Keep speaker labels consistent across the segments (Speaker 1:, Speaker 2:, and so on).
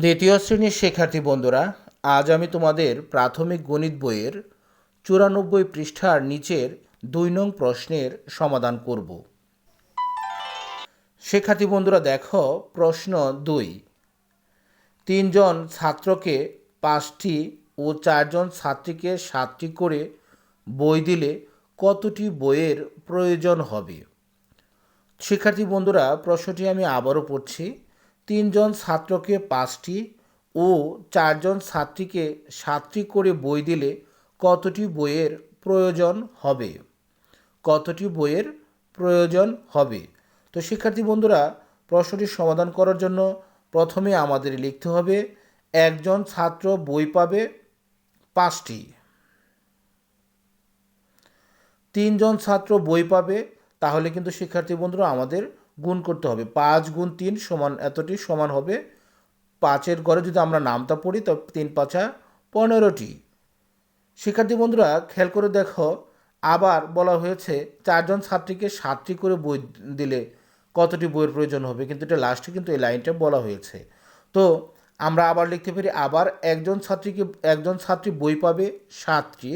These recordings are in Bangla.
Speaker 1: দ্বিতীয় শ্রেণির শিক্ষার্থী বন্ধুরা, আজ আমি তোমাদের প্রাথমিক গণিত বইয়ের চুরানব্বই পৃষ্ঠার নিচের দুই নং প্রশ্নের সমাধান করব। শিক্ষার্থী বন্ধুরা, দেখো, প্রশ্ন দুই। তিনজন ছাত্রকে পাঁচটি ও চারজন ছাত্রীকে সাতটি করে বই দিলে কতটি বইয়ের প্রয়োজন হবে? শিক্ষার্থী বন্ধুরা, প্রশ্নটি আমি আবারও পড়ছি। তিনজন ছাত্রকে পাঁচটি ও চারজন ছাত্রীকে সাতটি করে বই দিলে কতটি বইয়ের প্রয়োজন হবে? কতটি বইয়ের প্রয়োজন হবে? তো শিক্ষার্থী বন্ধুরা প্রশ্নটির সমাধান করার জন্য প্রথমে আমাদের লিখতে হবে, একজন ছাত্র বই পাবে পাঁচটি। তিনজন ছাত্র বই পাবে, তাহলে কিন্তু শিক্ষার্থী বন্ধুরা আমাদের গুণ করতে হবে। পাঁচ গুণ তিন সমান, এতটি সমান হবে পাঁচের ঘরে যদি আমরা নামটা পড়ি, তো তিন পাঁচা পনেরোটি। শিক্ষার্থী বন্ধুরা, খেয়াল করে দেখো, আবার বলা হয়েছে চারজন ছাত্রীকে সাতটি করে বই দিলে কতটি বইয়ের প্রয়োজন হবে? কিন্তু এটা লাস্টে কিন্তু এই লাইনটা বলা হয়েছে। তো আমরা আবার লিখতে পারি, আবার একজন ছাত্রীকে, একজন ছাত্রী বই পাবে সাতটি।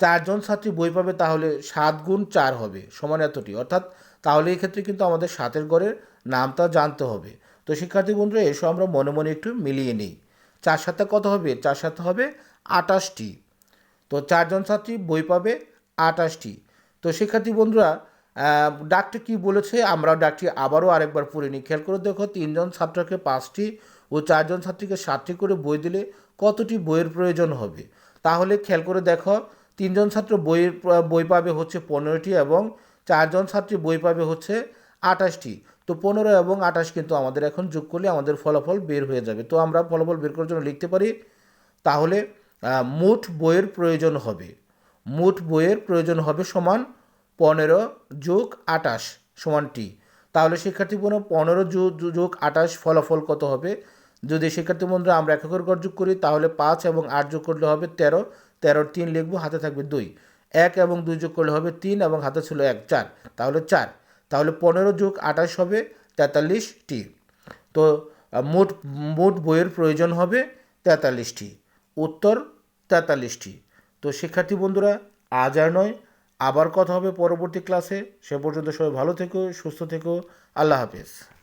Speaker 1: চারজন ছাত্রী বই পাবে তাহলে সাত গুণ চার হবে, সমান এতটি। অর্থাৎ তাহলে এই ক্ষেত্রে কিন্তু আমাদের সাতের গড়ের নামটা জানতে হবে। তো শিক্ষার্থী বন্ধুরা, এসো আমরা মনে মনে একটু মিলিয়ে নিই। চার সাথে কত হবে? চার সাথে হবে আটাশটি। তো চারজন ছাত্রী বই পাবে আটাশটি। তো শিক্ষার্থী বন্ধুরা ডাকটি কি বলেছে? আমরা ডাকটি আবারও আরেকবার পড়ে নিই। খেয়াল করে দেখো, তিনজন ছাত্রকে পাঁচটি ও চারজন ছাত্রীকে সাতটি করে বই দিলে কতটি বইয়ের প্রয়োজন হবে? তাহলে খেয়াল করে দেখো, তিনজন ছাত্র বইয়ের বই পাবে হচ্ছে পনেরোটি এবং চারজন ছাত্রী বই পাবে হচ্ছে আঠাশটি। তো পনেরো এবং আঠাশ কিন্তু আমাদের এখন যোগ করলে আমাদের ফলাফল বের হয়ে যাবে। তো আমরা ফলাফল বের করার জন্য লিখতে পারি, তাহলে মোট বইয়ের প্রয়োজন হবে, মোট বইয়ের প্রয়োজন হবে সমান পনেরো যোগ আটাশ সমান টি। তাহলে শিক্ষার্থী বন্ধু পনেরো যোগ আটাশ ফলাফল কত হবে? যদি শিক্ষার্থী বন্ধুরা আমরা এককের গড় যোগ করি, তাহলে পাঁচ এবং আট যোগ করলে হবে তেরো। তেরোর তিন লিখব, হাতে থাকবে দুই। এক এবং দুই যোগ করলে হবে তিন এবং হাতে ছিল এক, চার। তাহলে চার। তাহলে পনেরো যোগ আঠাশ হবে তেতাল্লিশটি। তো মোট মোট বইয়ের প্রয়োজন হবে তেতাল্লিশটি। উত্তর তেতাল্লিশটি। তো, শিক্ষার্থী বন্ধুরা, আজ আর নয়। আবার কথা হবে পরবর্তী ক্লাসে। সে পর্যন্ত সবাই ভালো থেকো, সুস্থ থেকো। আল্লাহ হাফেজ।